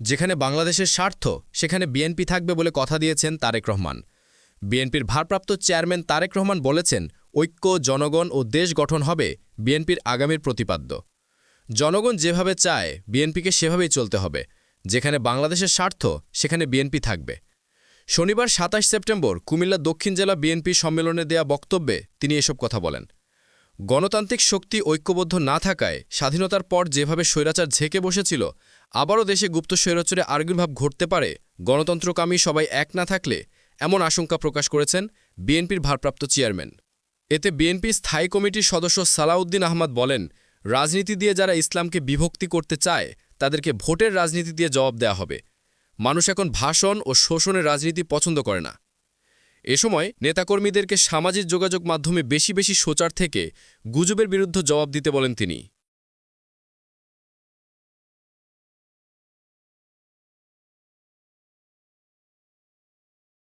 যেখানে বাংলাদেশের স্বার্থ, সেখানে বিএনপি থাকবে বলে কথা দিয়েছেন তারেক রহমান। বিএনপির ভারপ্রাপ্ত চেয়ারম্যান তারেক রহমান বলেছেন, ঐক্য, জনগণ ও দেশ গঠন হবে বিএনপির আগামীর প্রতিপাদ্য। জনগণ যেভাবে চায়, বিএনপিকে সেভাবেই চলতে হবে। যেখানে বাংলাদেশের স্বার্থ, সেখানে বিএনপি থাকবে। শনিবার সাতাশ সেপ্টেম্বর কুমিল্লা দক্ষিণ জেলা বিএনপি সম্মেলনে দেয়া বক্তব্যে তিনি এসব কথা বলেন। গণতান্ত্রিক শক্তি ঐক্যবদ্ধ না থাকায় স্বাধীনতার পর যেভাবে স্বৈরাচার ঝেঁকে বসেছিল, আবারও দেশে গুপ্ত স্বৈরাচারে আর্গুভাব ঘটতে পারে, গণতন্ত্রকামী সবাই এক না থাকলে, এমন আশঙ্কা প্রকাশ করেছেন বিএনপির ভারপ্রাপ্ত চেয়ারম্যান। এতে বিএনপি স্থায়ী কমিটির সদস্য সালাউদ্দিন আহমদ বলেন, রাজনীতি দিয়ে যারা ইসলামকে বিভক্তি করতে চায়, তাদেরকে ভোটের রাজনীতি দিয়ে জবাব দেয়া হবে। মানুষ এখন ভাষণ ও শোষণের রাজনীতি পছন্দ করে না। এ সময় নেতাকর্মীদেরকে সামাজিক যোগাযোগ মাধ্যমে বেশি বেশি সোচার থেকে গুজবের বিরুদ্ধে জবাব দিতে বলেন তিনি।